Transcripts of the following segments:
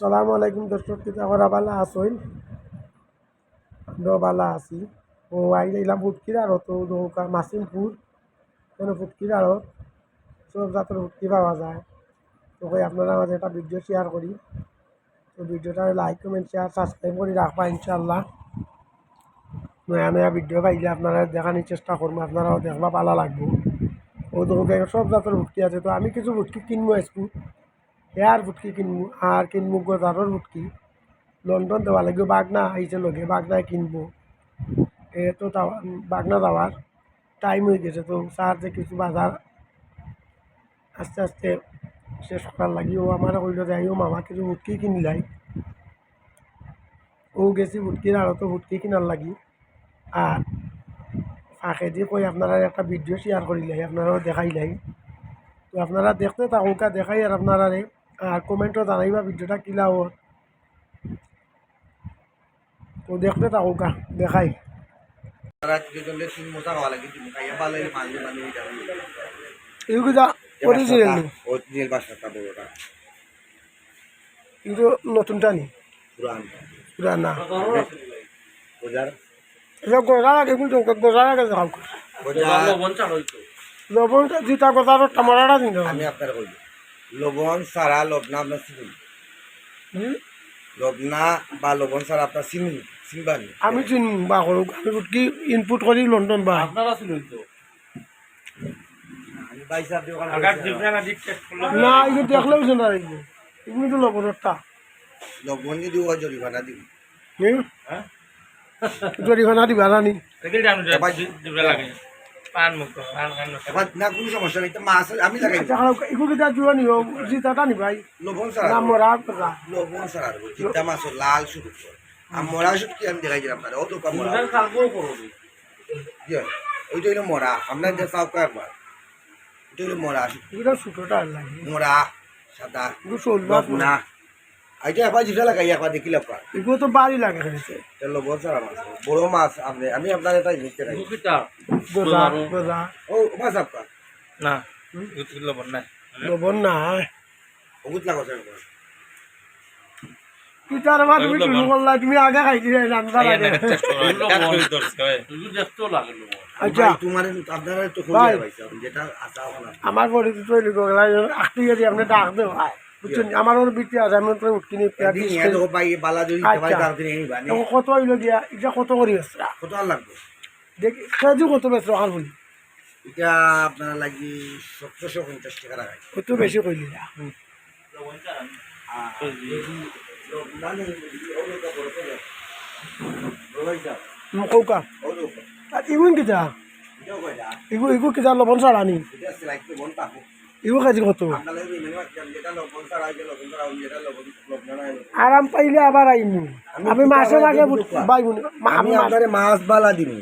আসসালামু আলাইকুম দর্শক কিতা করা বালা আসইন আমরা বালা আছি। ও আই এলাম ফুটকির আরও তো নৌকা মাসিমপুর, কেন ফুটকির আরও সব জাতের ফুটকি পাওয়া যায়। তো কই আপনারা মাঝে একটা ভিডিও শেয়ার করি। তো ভিডিওটা লাইক কমেন্ট শেয়ার সাবস্ক্রাইব করে রাখবা ইনশাল্লাহ নয়া নয়া ভিডিও পাইলে আপনারা দেখানোর চেষ্টা করব, আপনারাও দেখবা, ভালো লাগবো। ও তো সব জাতের ফুটকি আছে। তো আমি কিছু ফুটকি কিনবো আজকু। হেয়ার ফুটকি কিনবো আর কিনবো গজারর ফুটকি লন্ডন দেওয়া লাগবে, বাগনা আইছে লগে বাগনায় কিনবো। এ তো বাগনা যাওয়ার টাইম হয়ে গেছে তো, স্যার যে কিছু বাজার আস্তে আস্তে শেষ করার লাগি, ও আমার কইল যাই ও মামা, কিছু ফুটকি কিনলাই। ও গেছি ফুটকির আরও তো ফুটকি কিনার লাগি। আর ফাঁকে দিয়ে কই আপনারা একটা ভিডিও শেয়ার করিলাই, আপনারাও দেখাইলাই। তো আপনারা দেখতে থাকুকা দেখাই আর আপনারা আর কমেন্টও জানাইবা ভিডিওটা কিলা ও তো দেখতে দেখাই। কি বাসাটা কিন্তু নতুনটা নি? পুরান গজার আগে কিন্তু গজার আগে দেখাও বাজার লবণ যেটা গজার টামারাটা দিন আমি আপনার কইব লবণ সারা লবণা আপনার চিনুন লবণা বা লবণ সারা আপনার চিনুন চিনবানি। আমি চিন বা করো আমি কি ইনপুট করি লন্ডন বা? আপনারা ছিলেন তো। আমি বাইসা দিয়ে ওখানে আগার বসে ডিফারেন্ট আদিক টেস্ট করলে না এগুলো দেখলেও শোনা এগুলো এগুলো তো লবণটা লবণ যদি ও জরিমানা দিব হ্যাঁ জরিমানা দিবা যে পান মুক্ত পান খান না কোনো সমস্যা নেই তো মাছ আমি লাগাই আচ্ছা এগুলো কিটা জুয়া নি জিতাটা নি ভাই। লবণ সারা না মরা লবণ সারা চিন্তা মাছ লাল শুরু আর মরা শুট কি আমি দেখাই দিলাম আপনার ও তো মরা কালকেও করো ওইটা হইল মরা। আপনার যে চাও একবার। ওইটা হইল মরা এগুলো ছোটটা লাগে। মরা সাদা না আইটা একবার যেটা লাগাই এগুলো তো বাড়ি লাগে সারা মাছ। বড় মাছ আপনি আমি আপনার এটা ও মাছ আপনার? না বুঝছিল বল না লবণ না বহুত লাগো স্যার পিতার মা তুমি টুলু করলা তুমি আগে খাই। দিলে রান্না লাগে আচ্ছা। তোমার আপনার তো যেটা আমার। পরিচিত আপনি ডাক দেও ভাই। বুঝছেন? আমার ওর বিটি আছে আমি তো উঠকিনি পেঁয়াজ দিন এত পাই বালা যদি আচ্ছা। কত হইল দিয়া এটা কত করি আছে? কত আর লাগবে? দেখি কেজি কত বেশি রাখার বলি? এটা আপনার লাগি সতেরোশো পঞ্চাশ টাকা লাগাই। কত বেশি কইলি না কৌকা। ইগুন কিতা? ইগু ইগু কিতা লবণ ছাড়া নি? ইগু কেজি কত আরাম পাইলে আবার আইমু। আমি মাসে মাসে বাইবুন আমি আপনারে মাছ বালা দিমু।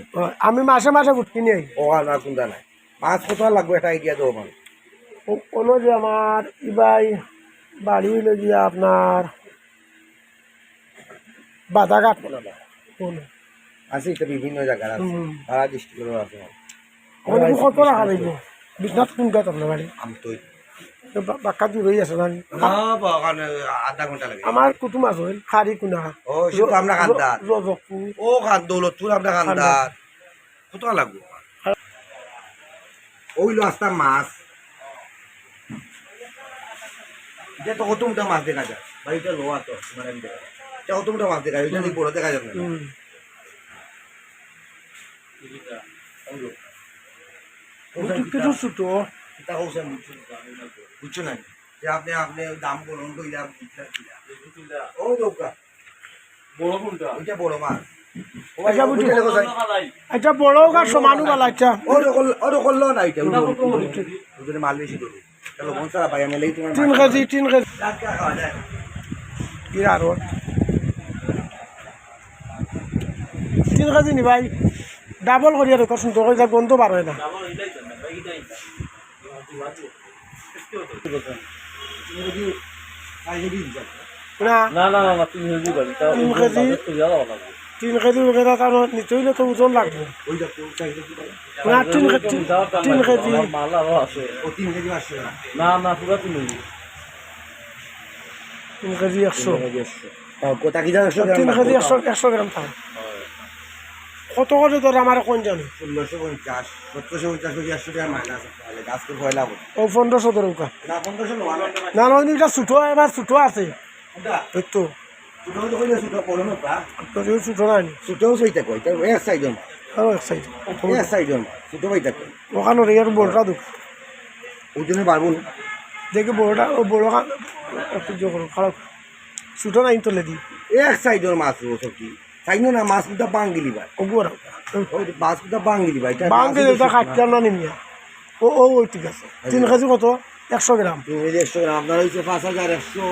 আমি মাসে মাসে বুটকি নিয়ে ও না চিন্তা নাই। মাছ কত লাগবে এটা আইডিয়া দেবো মানে। কোনো যে আমার ইবাই বাড়ি হইল গিয়া আপনার বাধাঘাট কোনো আছে এটা বিভিন্ন জায়গার আছে। সারা ডিস্ট্রিক্টেরও আছে। কত রাখা লাগবে? বিশ্বনাথ কোন গাছ আপনার বাড়ি আছে আধা ঘণ্টা লাগে। আমার কুটুম আছে হইল খারি কুনা। ও শুধু আমরা খান্দার রজকপুর ও খান দৌলতপুর আমরা খান্দার কত লাগবে? ওইলো আস্তা মাছ। এটা তো কত মোটা মাছ দেখা যায়? বাড়িটা লোয়া তো মানে দেখা যায়। কত মোটা মাছ দেখা যায়? ওইটা বড় দেখা যাবে না ছোট বুঝছ না? যে আপনি আপনি দাম বলুন কইলা ও দোকা বড় কোনটা? ওইটা বড় মাছ ও আচ্ছা, বুঝছি। ওইটা কোথায়? আচ্ছা বড় গাছ সমানু গালা আচ্ছা। ও রকল ও রকল না এটা ওখানে মাল বেশি দেবো চলো সারা পাই আমি লেই তোমার তিন কেজি তিন কেজি। টাকা খাওয়া যায়। কি আর তিন কেজি নি ভাই। ডাবল করিয়া দেখো সুন্দর করে গন্ধ বার হয় না। না। না না না তুমি হেজি বাড়ি তা তিন কেজি তো যাওয়া লাগবে তিন কেজি ওগুলো কারণ নিতে হইলে তো ওজন লাগবে। ওই দেখো চাইছে কি বলে? না তিন কেজি তিন কেজি মাল আরও আছে। তিন কেজি মাছ না না না পুরা তুমি তিন কেজি একশো। কোথা কি জানো তিন কেজি একশো একশো গ্রাম থাকে কত করে তোর আমার কোন জানি? ষোলোশো পঞ্চাশ সতেরোশো পঞ্চাশ কেজি একশো টাকা মাইনাস তাহলে ও পনেরোশো তোর উকা। না না এটা ছুটো এবার ছুটো আছে। তো। ছোটো নাই ছোটোও সইতা কই তার এক সাইডের মাছ এক সাইড। এক সাইডের মাছ ছোটো পাইতা কই ওখানে রে আর বড়টা দুঃখ। ওই জন্য পারব না। দেখে বড়টা ও বড় একটু জো করো খারাপ। ছুটো নাই তোলে দি এক সাইডের মাছ ও সব কি সাইড না মাছ কুটা বাঙ্গিলি ভাই। ও বড় ওই মাছ কুটা বাঙ্গিলি ভাই। বাংকে এটা খাটলাম না নিমিয়া। ও ও ওই ঠিক আছে। তিন কেজি কত? একশো গ্রাম। যে একশো গ্রাম। আপনার হয়েছে পাঁচ হাজার একশো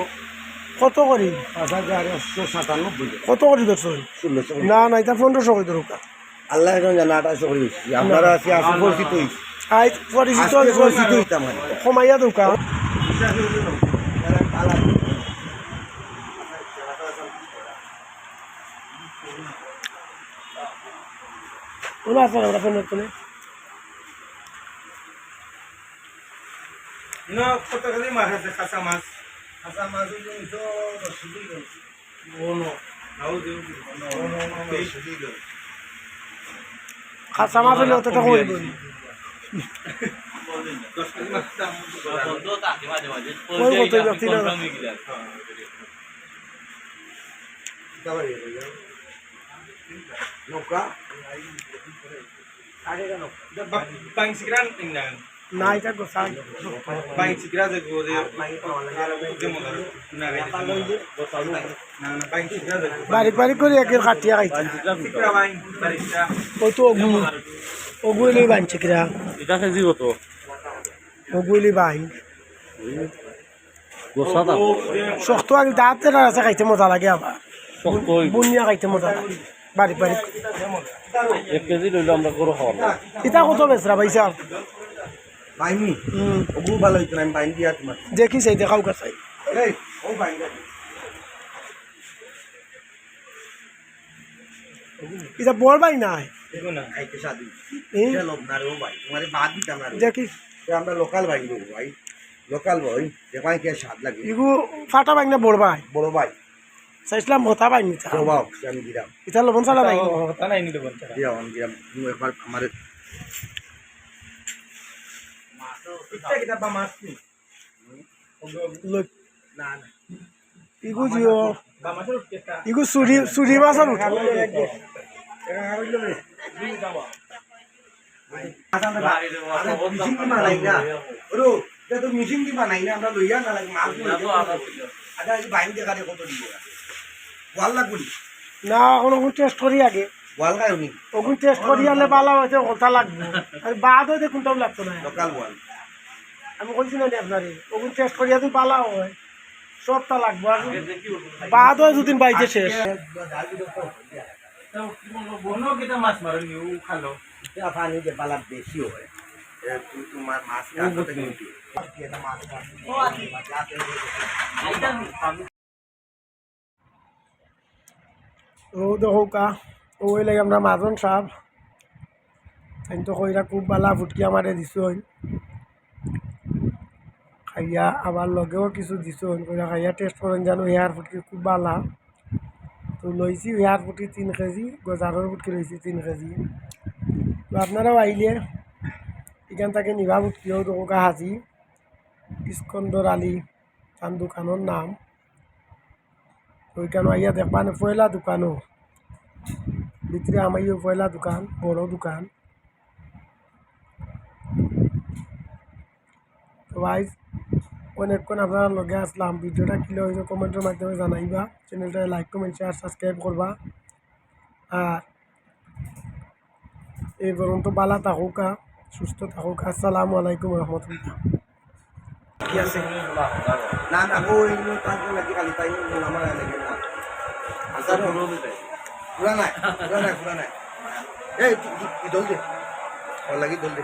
কত করি? পাঁচ হাজার একশো সাতানব্বই কত করি ধরছো? ষোলোশো না না এটা পনেরোশো করি ধরো আল্লাহ এখন জানা আঠাশো করে আপনারা আছি আসি পরিচিত হয়েছি আই পরিচিত পরিচিত হইতাম কমাইয়া দোকান ওনা আছে না ফোন না কতখানি মাছ আছে কাঁচা মাছ কাঁচা মাছ তো করে। তেইশ কেজি করে। খাসা মাছ হলে অতটা না হয়ে যাবে। নৌকা Bang sikiran tinggal. না এটা গোসাই Bang sikiran je go de. মাই পাওয়া লাগে। Je mo na ga. Na na bang sikiran je. বাড়ি বাড়ি করে একের কাটিয়া খাইতে Sikira bang barista. তো অগু অগুইলি বানছে কিরা এটা কেজি কত গোসা দাম শক্ত আগে দাঁতের আছে খাইতে মজা লাগে আবার শক্ত বুনিয়া খাইতে মজা লাগে বাড়ি বাড়ি এক কেজি লইলে আমরা করে খাওয়া এটা কত বেচরা পাইছা বাইনি হুম ওগু ভালো হইতো আমি বাইন দিয়া তোমার দেখি সেই দেখাও কাছাই এই ও বাইন দিয়া এটা বড় বাই নাই দেখো না খাইতে সাদি এটা লোক না রে ও ভাই তোমার বাদ দিতাম না দেখি আমরা লোকাল ভাই লোক ভাই লোকাল ভাই যে ভাই কে স্বাদ লাগে ইগু ফাটা বাই না বড় বাই বড় ভাই চাইছিলাম মতা বাই নিতা প্রভাব আমি দিলাম এটা লবণ চালা বাই নাই দিলাম আমি দিলাম একবার আমার এটা কিটা বা মাছ কি লোক না না। ইগু জিও। বা মাছের কেটা ইগু চুরি চুরি মাছৰ উঠা মিশিং কি বানাই না ওরো এটা তো মিশিং কি বানাই না আমরা লইয়া না লাগে মাছ আদা এই বাইন দেখা দে কত দিব? ওয়াল লাগবি না এখন ওগুন টেস্ট করি আগে। ওয়াল খাই উনি ওগুন টেস্ট করি আনলে ভালো হয়েছে কথা লাগবে। আর বাদ হয়ে কোনটাও লাগতো না। লোকাল ওয়াল আমি কইছি না আপনারে ওগুন টেস্ট করি যদি পালা হয়, সবটা লাগবো। আর বাদ হয় দুদিন বাইতে শেষ। তুই ও দেখো ওই লাগে আমরা মাজন সাপ কিন্তু কইরা খুব বালা ফুটকি আমারে দিছই খাইয়া আবার লগেও কিছু দিছই কইরা খাইয়া টেস্ট করেন জানো হেয়ার ফুটকি খুব বালা তো লইছি হেয়ার ফুটকি তিন কেজি গজারের ফুটকি লইছি তিন কেজি। তো আপনারাও আইলে এখান থেকে নিভা ফুটকিও দেখো কা হাজি ইস্কন্দর আলী তার দোকানের নাম। ওইখানে আইয়া দেখবা না পয়লা দোকানও ভিতরে আমার পয়লা দোকান, বড় দোকান। তো ভাই অনেকক্ষণ আপনারা লগে আসলাম। ভিডিওটা কিলো হয়েছে কমেন্টের মাধ্যমে জানাইবা। চ্যানেলটা লাইক কমেন্ট শেয়ার সাবস্ক্রাইব করবা। আর এই পর্যন্ত বালা থাকুকা সুস্থ থাকুক। আসসালামু আলাইকুম রহমতুল্লাহ। পুরা নাই পুরা নাই এই তুই দল দে ওর লাগি দল দে